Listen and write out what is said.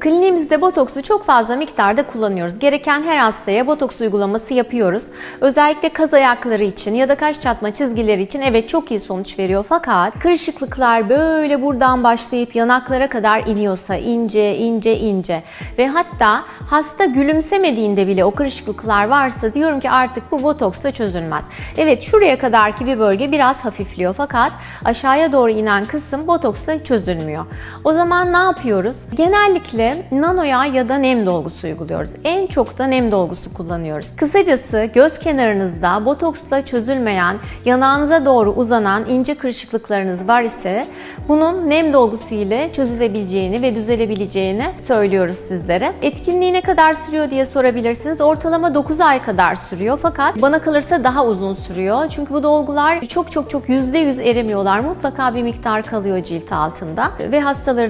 Kliniğimizde botoksu çok fazla miktarda kullanıyoruz. Gereken her hastaya botoks uygulaması yapıyoruz. Özellikle kaz ayakları için ya da kaş çatma çizgileri için evet çok iyi sonuç veriyor. Fakat kırışıklıklar böyle buradan başlayıp yanaklara kadar iniyorsa ince ince ince ve hatta hasta gülümsemediğinde bile o kırışıklıklar varsa diyorum ki artık bu botoksla çözülmez. Evet şuraya kadarki bir bölge biraz hafifliyor fakat aşağıya doğru inen kısım botoksla çözülmüyor. O zaman ne yapıyoruz? Genellikle nano yağ ya da nem dolgusu uyguluyoruz. En çok da nem dolgusu kullanıyoruz. Kısacası göz kenarınızda botoksla çözülmeyen, yanağınıza doğru uzanan ince kırışıklıklarınız var ise bunun nem dolgusu ile çözülebileceğini ve düzelebileceğini söylüyoruz sizlere. Etkinliği ne kadar sürüyor diye sorabilirsiniz. Ortalama 9 ay kadar sürüyor fakat bana kalırsa daha uzun sürüyor. Çünkü bu dolgular çok çok çok %100 erimiyorlar. Mutlaka bir miktar kalıyor cilt altında ve hastaları